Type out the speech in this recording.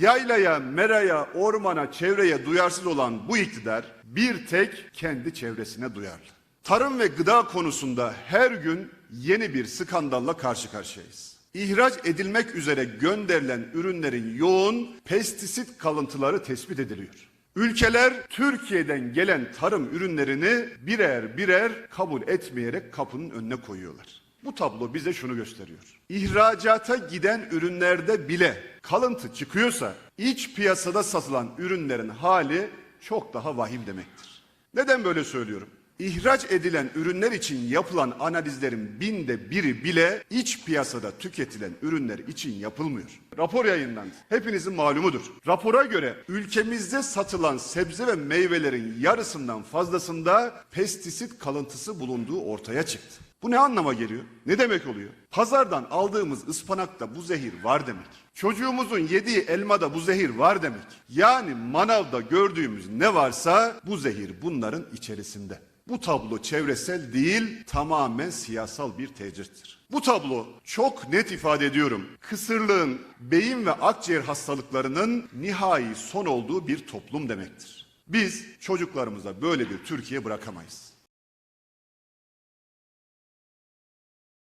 Yaylaya, meraya, ormana, çevreye duyarsız olan bu iktidar bir tek kendi çevresine duyarlı. Tarım ve gıda konusunda her gün yeni bir skandalla karşı karşıyayız. İhraç edilmek üzere gönderilen ürünlerin yoğun pestisit kalıntıları tespit ediliyor. Ülkeler Türkiye'den gelen tarım ürünlerini birer birer kabul etmeyerek kapının önüne koyuyorlar. Bu tablo bize şunu gösteriyor. İhracata giden ürünlerde bile kalıntı çıkıyorsa iç piyasada satılan ürünlerin hali çok daha vahim demektir. Neden böyle söylüyorum? İhraç edilen ürünler için yapılan analizlerin binde biri bile iç piyasada tüketilen ürünler için yapılmıyor. Rapor yayınlandı. Hepinizin malumudur. Rapora göre ülkemizde satılan sebze ve meyvelerin yarısından fazlasında pestisit kalıntısı bulunduğu ortaya çıktı. Bu ne anlama geliyor? Ne demek oluyor? Pazardan aldığımız ıspanakta bu zehir var demek. Çocuğumuzun yediği elmada bu zehir var demek. Yani manavda gördüğümüz ne varsa bu zehir bunların içerisinde. Bu tablo çevresel değil tamamen siyasal bir tecrittir. Bu tablo çok net ifade ediyorum. Kısırlığın beyin ve akciğer hastalıklarının nihai son olduğu bir toplum demektir. Biz çocuklarımıza böyle bir Türkiye bırakamayız.